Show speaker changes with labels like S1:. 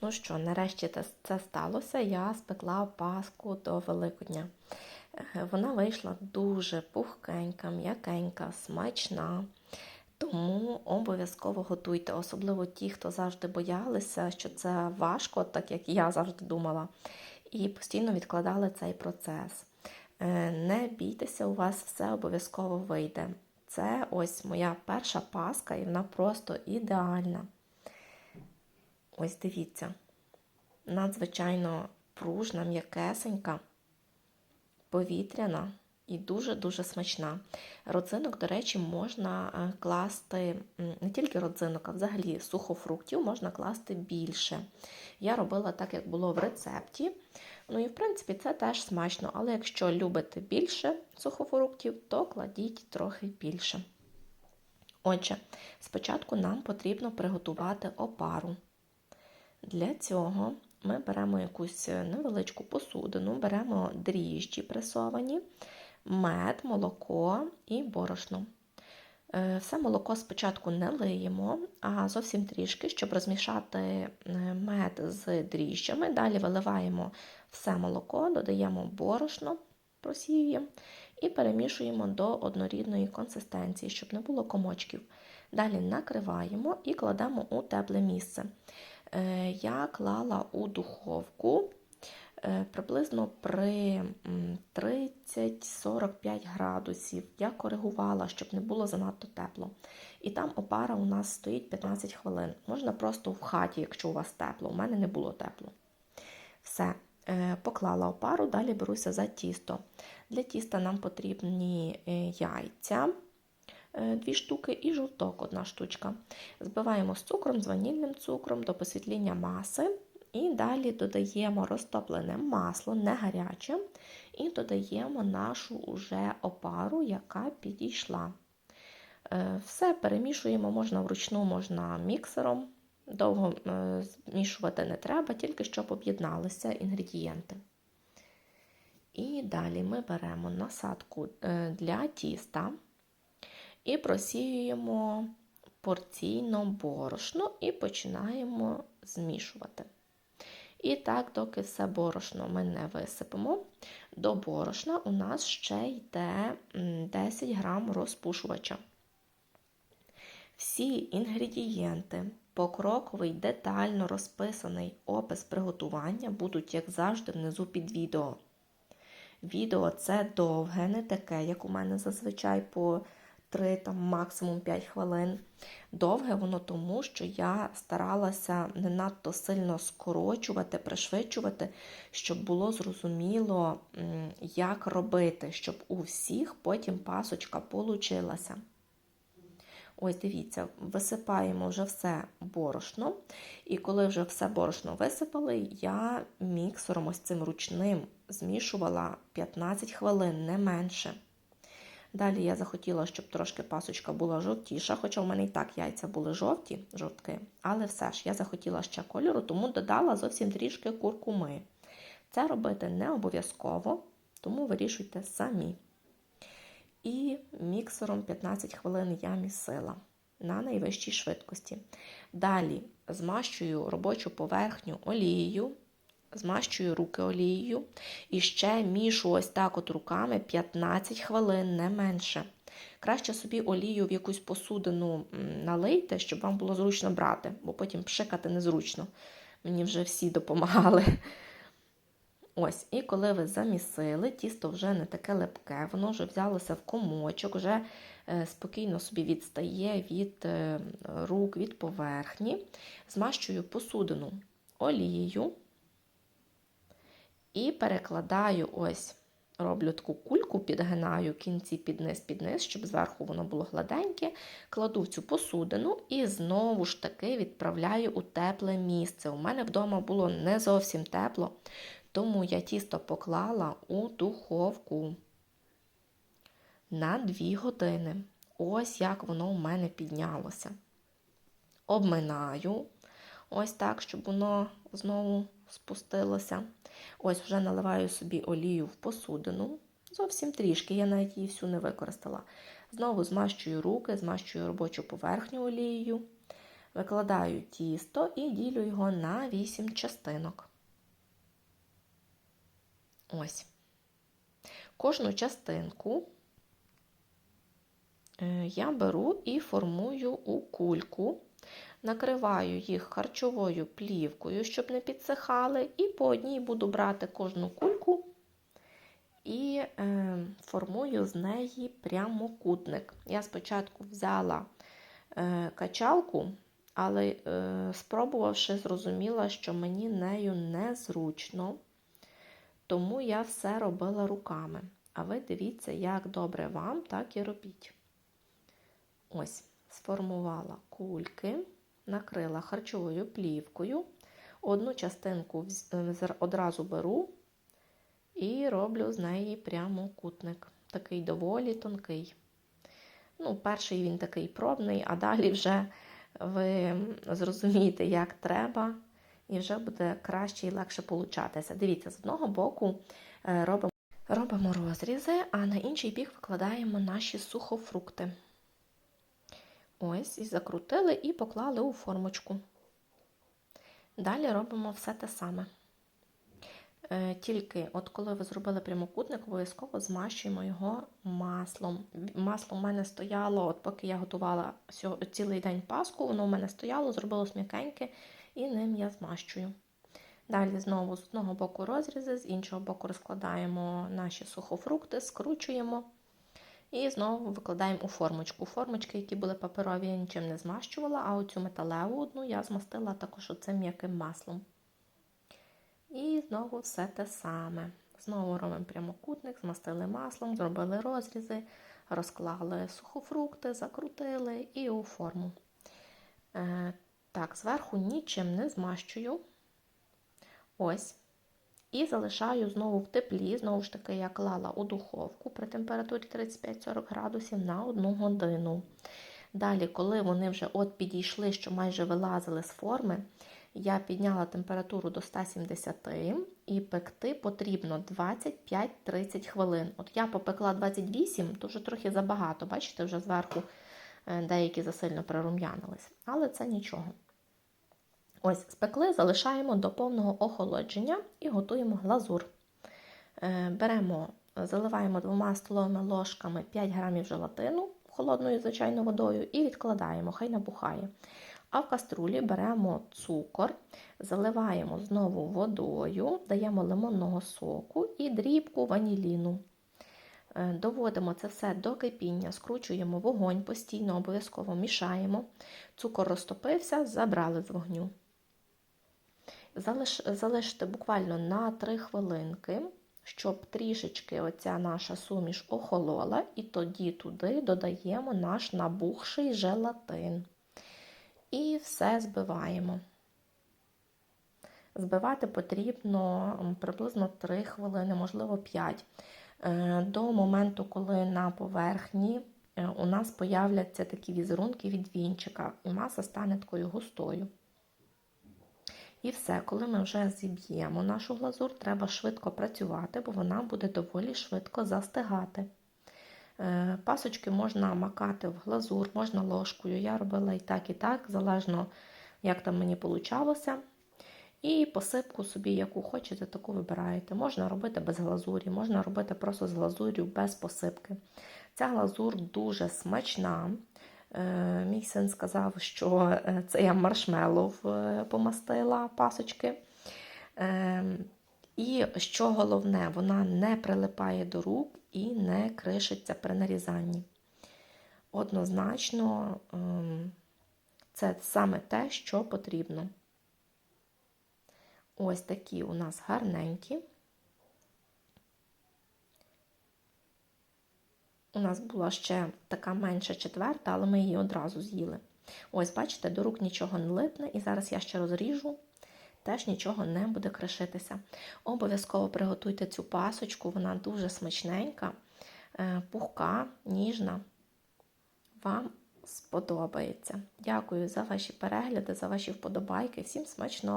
S1: Ну що, нарешті це, сталося. Я спекла паску до Великодня. Е, Вона вийшла дуже пухкенька, м'якенька, смачна. Тому обов'язково готуйте, особливо ті, хто завжди боялися, що це важко, так як я завжди думала, і постійно відкладали цей процес. Е, Не бійтеся, у вас все обов'язково вийде. Це ось моя перша паска, і вона просто ідеальна. Ось дивіться. Надзвичайно пружна, м'якесенька, повітряна і дуже-дуже смачна. Родзинок, до речі, можна е, класти не тільки родзинок, а взагалі сухофруктів можна класти більше. Я робила так, як було в рецепті. Ну і в принципі це теж смачно, але якщо любите більше сухофруктів, то кладіть трохи більше. Отже, спочатку нам потрібно приготувати опару. Для цього ми беремо якусь невеличку посудину, беремо дріжджі пресовані, мед, молоко і борошно. Е, Все молоко спочатку не лиємо, а зовсім трішки, щоб розмішати е, мед з дріжджами. Далі виливаємо все молоко, додаємо борошно, просіюємо і перемішуємо до однорідної консистенції, щоб не було комочків. Далі накриваємо і кладемо у тепле місце. Е, Я клала у духовку е, приблизно при 30-45 градусів. Я коригувала, щоб не було занадто тепло. І там опара у нас стоїть 15 хвилин. Можна просто в хаті, якщо у вас тепло. У мене не було тепло. Все, е, поклала опару, далі беруся за тісто. Для тіста нам потрібні яйця. Е, Дві штуки і жовток одна штучка. Збиваємо з цукром, з ванільним цукром до посвітління маси. І далі додаємо розтоплене масло, не гаряче, і додаємо нашу уже опару, яка підійшла. Е, Все перемішуємо, можна вручну, можна міксером. Довго е, змішувати не треба, тільки щоб об'єдналися інгредієнти. І далі ми беремо насадку для тіста і просіюємо порційно борошно і починаємо змішувати. І так, доки все борошно ми не висипемо, до борошна у нас ще йде 10 грам розпушувача. Всі інгредієнти, покроковий, детально розписаний опис приготування будуть, як завжди, внизу під відео. Відео це довге, не таке, як у мене зазвичай по 3, там, максимум 5 хвилин. Довге воно тому, що я старалася не надто сильно скорочувати, пришвидшувати, щоб було зрозуміло, як робити, щоб у всіх потім пасочка получилася. Ось дивіться, висипаємо вже все борошно. І коли вже все борошно висипали, я міксером ось цим ручним змішувала 15 хвилин, не менше. Далі я захотіла, щоб трошки пасочка була жовтіша, хоча в мене і так яйця були жовті, жовтки, але все ж я захотіла ще кольору, тому додала зовсім трішки куркуми. Це робити не обов'язково, тому вирішуйте самі. І міксером 15 хвилин я місила на найвищій швидкості. Далі змащую робочу поверхню олією, змащую руки олією і ще мішу ось так от руками 15 хвилин, не менше. Краще собі олію в якусь посудину налийте, щоб вам було зручно брати, бо потім пшикати незручно. Мені вже всі допомагали. Ось, і коли ви замісили, тісто вже не таке лепке, воно вже взялося в комочок, вже е, спокійно собі відстає від е, рук, від поверхні. Змащую посудину олією і перекладаю ось, роблю таку кульку, підгинаю кінці під низ, під щоб зверху воно було гладеньке. Кладу в цю посудину і знову ж таки відправляю у тепле місце. У мене вдома було не зовсім тепло. Тому я тісто поклала у духовку на 2 години. Ось як воно у мене піднялося. Обминаю, ось так, щоб воно знову спустилося. Ось вже наливаю собі олію в посудину. Зовсім трішки, я навіть її всю не використала. Знову змащую руки, змащую робочу поверхню олією. Викладаю тісто і ділю його на 8 частинок. Ось. Кожну частинку е, я беру і формую у кульку, накриваю їх харчовою плівкою, щоб не підсихали, і по одній буду брати кожну кульку і е, формую з неї прямокутник. Я спочатку взяла е, качалку, але е, спробувавши, зрозуміла, що мені нею незручно, тому я все робила руками. А ви дивіться, як добре вам, так і робіть. Ось, сформувала кульки, накрила харчовою плівкою. Одну частинку одразу беру і роблю з неї прямокутник. Такий доволі тонкий. Ну, Перший він такий пробний, а далі вже ви зрозумієте, як треба, і вже буде краще і легше получатися. Дивіться, з одного боку робимо робимо розрізи, а на інший бік викладаємо наші сухофрукти. Ось, і закрутили і поклали у формочку. Далі робимо все те саме. Е, тільки, от коли ви зробили прямокутник, обов'язково змащуємо його маслом. Масло в мене стояло, от поки я готувала цілий день паску, воно в мене стояло, зробилось м'якеньке, і ним я змащую. Далі знову з одного боку розрізи, з іншого боку розкладаємо наші сухофрукти, скручуємо і знову викладаємо у формочку. Формочки, які були паперові, я нічим не змащувала, а оцю металеву одну я змастила також оцим м'яким маслом. І знову все те саме. Знову робимо прямокутник, змастили маслом, зробили розрізи, розклали сухофрукти, закрутили і у форму. Е, Так, зверху нічим не змащую. Ось. І залишаю знову в теплі, знову ж таки, я клала у духовку при температурі 35-40 градусів на 1 годину. Далі, коли вони вже от підійшли, що майже вилазили з форми, я підняла температуру до 170 і пекти потрібно 25-30 хвилин. От я попекла 28, то вже трохи забагато, бачите, вже зверху е, деякі засильно прирум'янились. Але це нічого. Ось, спекли, залишаємо до повного охолодження і готуємо глазур. Е, беремо, заливаємо двома столовими ложками 5 грамів желатину холодною звичайною водою і відкладаємо, хай набухає. А в каструлі беремо цукор, заливаємо знову водою, даємо лимонного соку і дрібку ваніліну. Е, доводимо це все до кипіння, скручуємо вогонь, постійно обов'язково мішаємо. Цукор розтопився, забрали з вогню. Залиш, залиште буквально на 3 хвилинки, щоб трішечки оця наша суміш охолола, і тоді туди додаємо наш набухший желатин. І все збиваємо. Збивати потрібно приблизно 3 хвилини, можливо 5. Е, до моменту, коли на поверхні е, у нас появляться такі візерунки від вінчика, і маса стане такою густою. І все, коли ми вже зіб'ємо нашу глазур, треба швидко працювати, бо вона буде доволі швидко застигати. Е, пасочки можна макати в глазур, можна ложкою. Я робила і так, і так, залежно, як там мені получалося. І посипку собі, яку хочете, таку вибираєте. Можна робити без глазурі, можна робити просто з глазур'ю без посипки. Ця глазур дуже смачна. Е, мій син сказав, що е, це я маршмеллоу помастила пасочки. І що головне, вона не прилипає до рук і не кришиться при нарізанні. Однозначно, ем, це саме те, що потрібно. Ось такі у нас гарненькі. У нас була ще така менша четверта, але ми її одразу з'їли. Ось, бачите, до рук нічого не липне, і зараз я ще розріжу теж нічого не буде кришитися. Обов'язково приготуйте цю пасочку, вона дуже смачненька, е, пухка, ніжна. Вам сподобається. Дякую за ваші перегляди, за ваші вподобайки. Всім смачного!